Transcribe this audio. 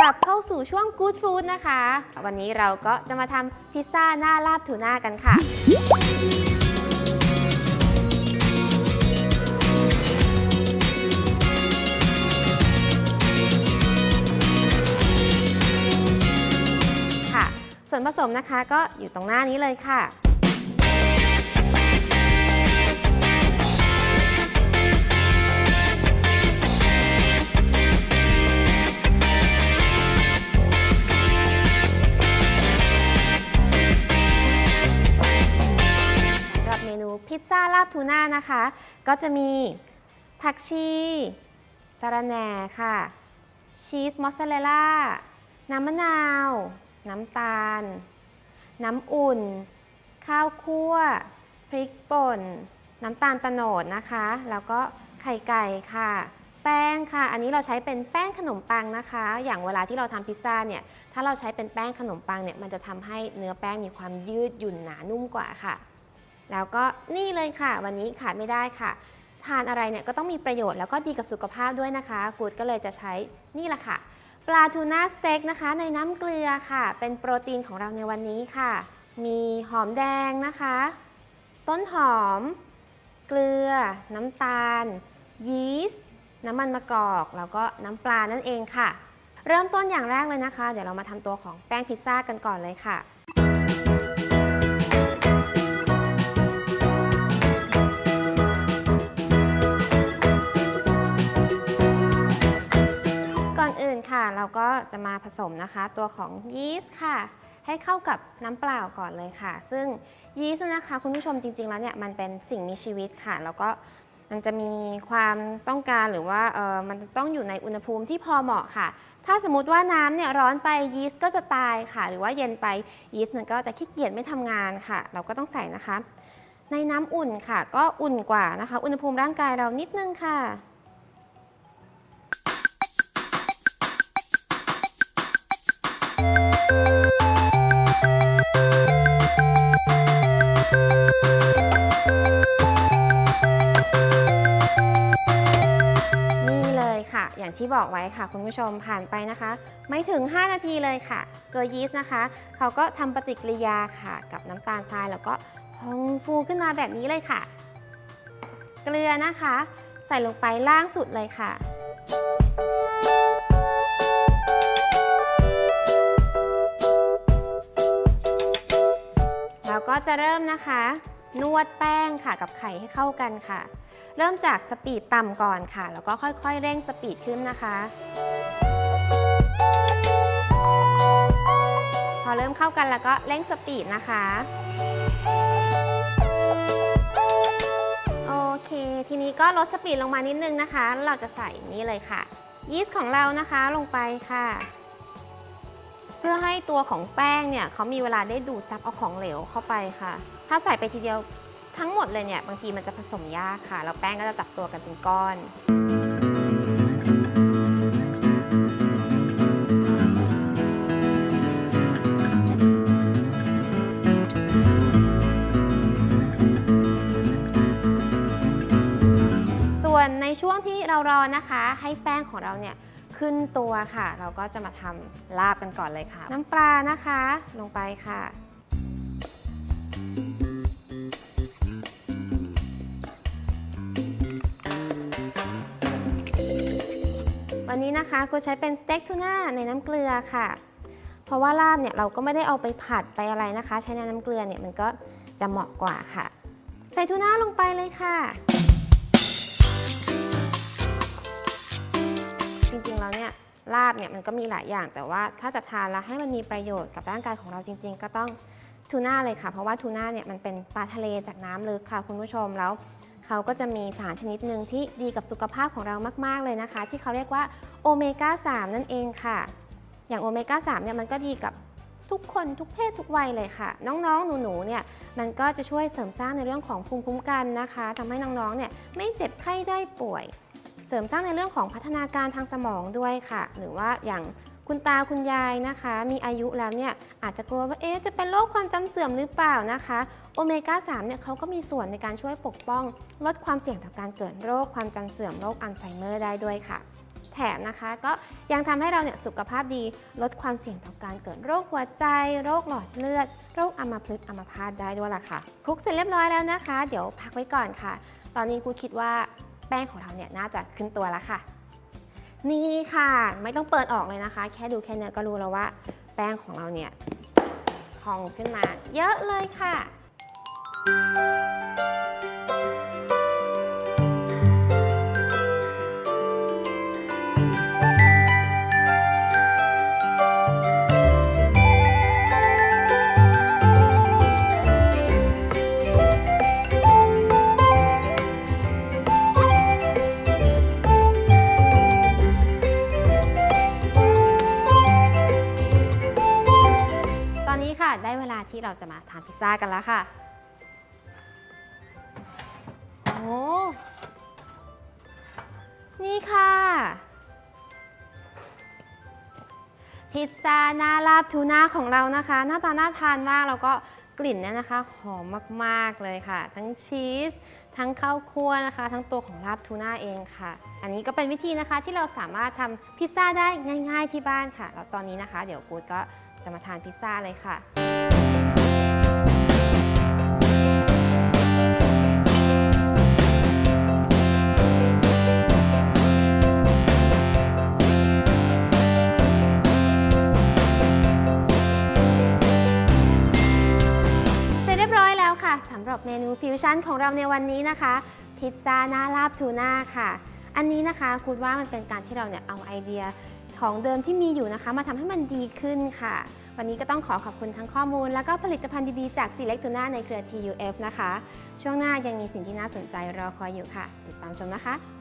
กลับเข้าสู่ช่วง Good Food นะคะ วันนี้เราก็จะมาทำพิซซ่าหน้าลาบทูน่ากันค่ะ ค่ะ ส่วนผสมนะคะก็อยู่ตรงหน้านี้เลยค่ะ ลาบทูน่านะคะ ก็จะมีผักชีสะระแหน่ค่ะ ชีสมอสซาเรลล่า น้ำมะนาว น้ำตาล น้ำอุ่น ข้าวคั่ว พริกป่น น้ำตาลตะโนดนะคะ แล้วก็ไข่ไก่ค่ะ แป้งค่ะ อันนี้เราใช้เป็นแป้งขนมปังนะคะ อย่างเวลาที่เราทำพิซซ่าเนี่ย ถ้าเราใช้เป็นแป้งขนมปังเนี่ย มันจะทำให้เนื้อแป้งมีความยืดหยุ่นหนานุ่มกว่าค่ะ แล้วก็นี่เลยค่ะ วันนี้ขาดไม่ได้ค่ะ ทานอะไรเนี่ยก็ต้องมีประโยชน์แล้วก็ดีกับสุขภาพด้วยนะคะ กูดก็เลยจะใช้นี่แหละค่ะ ปลาทูน่าสเต็กนะคะ ในน้ำเกลือค่ะ เป็นโปรตีนของเราในวันนี้ค่ะ มีหอมแดงนะคะ ต้นหอม เกลือ น้ำตาล ยีสต์น้ำมันมะกอกแล้วก็น้ำปลานั่นเองค่ะ เริ่มต้นอย่างแรกเลยนะคะ เดี๋ยวเรามาทำตัวของแป้งพิซซ่ากันก่อนเลยค่ะ ก็จะมาผสมนะคะ ตัวของยีสต์ค่ะ ให้เข้ากับน้ำเปล่าก่อนเลยค่ะ ซึ่งยีสต์นะคะคุณผู้ชมจริง ๆ แล้วเนี่ยมันเป็นสิ่งมีชีวิตค่ะ แล้วก็มันจะมีความต้องการหรือว่าเออมันต้องอยู่ในอุณหภูมิที่พอเหมาะค่ะ ถ้าสมมติว่าน้ำเนี่ยร้อนไปยีสต์ก็จะตายค่ะ หรือว่าเย็นไปยีสต์มันก็จะขี้เกียจไม่ทำงานค่ะ เราก็ต้องใส่นะคะ ในน้ำอุ่นค่ะ ก็อุ่นกว่านะคะ อุณหภูมิร่างกายเรานิดนึงค่ะ ที่บอกไว้ค่ะ คุณผู้ชมผ่านไปนะคะ ไม่ถึง 5 นาทีเลยค่ะ ตัวยีสต์นะคะ เขาก็ทำปฏิกิริยาค่ะ กับน้ำตาลทรายแล้วก็พองฟูขึ้นมาแบบนี้เลยค่ะ เกลือนะคะ ใส่ลงไปล่างสุดเลยค่ะเราก็จะเริ่มนะคะ นวดแป้งค่ะกับไข่ให้เข้ากันค่ะ เริ่มจากสปีดต่ำก่อนค่ะ แล้วก็ค่อยๆ เร่งสปีดขึ้นนะคะ พอเริ่มเข้ากันแล้วก็เร่งสปีดนะคะ โอเค ทีนี้ก็ลดสปีดลงมานิดนึงนะคะแล้วเราจะใส่นี่เลยค่ะ ยีสต์ของเรานะคะลงไปค่ะ เพื่อให้ตัวของแป้งเนี่ยเขามีเวลาได้ดูดซับเอาของเหลวเข้าไปค่ะ ถ้าใส่ไปทีเดียว ทั้งหมดเลยเนี่ยบางทีมันจะผสมยากค่ะ แล้วแป้งก็จะจับตัวกันเป็นก้อน ส่วนในช่วงที่เรารอนะคะ ให้แป้งของเราเนี่ยขึ้นตัวค่ะ เราก็จะมาทำลาบกันก่อนเลยค่ะ น้ำปลานะคะลงไปค่ะ นี้นะคะกูใช้เป็นสเต็กทูน่าในน้ำเกลือค่ะ เพราะว่าลาบเนี่ยเราก็ไม่ได้เอาไปผัดไปอะไรนะคะ ใช้ในน้ำเกลือเนี่ยมันก็จะเหมาะกว่าค่ะ ใส่ทูน่าลงไปเลยค่ะ จริงๆแล้วเนี่ยลาบเนี่ยมันก็มีหลายอย่างแต่ว่าถ้าจะทานแล้วให้มันมีประโยชน์กับร่างกายของเราจริง ๆ ก็ต้องทูน่าเลยค่ะ เพราะว่าทูน่าเนี่ยมันเป็นปลาทะเลจากน้ำลึกค่ะคุณผู้ชมแล้ว เขาก็จะมีสารชนิดหนึ่งที่ดีกับสุขภาพของเรามาก ๆ เลยนะคะ ที่เขาเรียกว่าโอเมก้า3นั่นเองค่ะ อย่างโอเมก้า3เนี่ยมันก็ดีกับทุกคนทุกเพศทุกวัยเลยค่ะ น้องๆ หนูๆ เนี่ยมันก็จะช่วยเสริมสร้างในเรื่องของภูมิคุ้มกันนะคะทำให้น้องๆ เนี่ยไม่เจ็บไข้ได้ป่วย เสริมสร้างในเรื่องของพัฒนาการทางสมองด้วยค่ะ หรือว่าอย่าง คุณตาคุณยายนะคะ มีอายุแล้วเนี่ยอาจจะกลัวว่าเอ๊ะจะเป็นโรคความจำเสื่อมหรือเปล่านะคะโอเมก้า3เนี่ยเขาก็มีส่วนในการช่วยปกป้อง ลดความเสี่ยงต่อการเกิดโรคความจำเสื่อมโรคอัลไซเมอร์ได้ด้วยค่ะ แถมนะคะ ก็ยังทำให้เราเนี่ยสุขภาพดี ลดความเสี่ยงต่อการเกิดโรคหัวใจ โรคหลอดเลือด โรคอัมพฤกษ์อัมพาตได้ด้วยล่ะค่ะคลุกเสร็จเรียบร้อยแล้วนะคะ เดี๋ยวพักไว้ก่อนค่ะ ตอนนี้กูคิดว่าแป้งของเราเนี่ยน่าจะขึ้นตัวแล้วค่ะ นี่ค่ะ ไม่ต้องเปิดออกเลยนะคะ แค่ดูแค่เนี้ยก็รู้แล้วว่า แป้งของเราเนี่ยพองขึ้นมาเยอะเลยค่ะ เวลาที่เราจะมาทานพิซซ่ากันแล้วค่ะ โอ้ นี่ค่ะ พิซซ่าหน้าลาบทูน่าของเรานะคะ หน้าตาน่าทานมากแล้วก็กลิ่นเนี่ยนะคะหอมมาก ๆ เลยค่ะ ทั้งชีส ทั้งข้าวคั่วนะคะ ทั้งตัวของลาบทูน่าเองค่ะ อันนี้ก็เป็นวิธีนะคะที่เราสามารถทำพิซซ่าได้ง่าย ๆ ที่บ้านค่ะ แล้วตอนนี้นะคะ เดี๋ยวกูดก็จะมาทานพิซซ่าเลยค่ะ สำหรับเมนูฟิวชั่นของเราในวันนี้นะคะ พิซซ่าหน้าลาบทูน่าค่ะ อันนี้นะคะคุณว่ามันเป็นการที่เราเนี่ยเอาไอเดียของเดิมที่มีอยู่นะคะ มาทำให้มันดีขึ้นค่ะ วันนี้ก็ต้องขอขอบคุณทั้งข้อมูล แล้วก็ผลิตภัณฑ์ดีๆ จากซีเล็กทูน่าในเครือ TUF นะคะ ช่วงหน้ายังมีสิ่งที่น่าสนใจรอคอยอยู่ค่ะ ติดตามชมนะคะ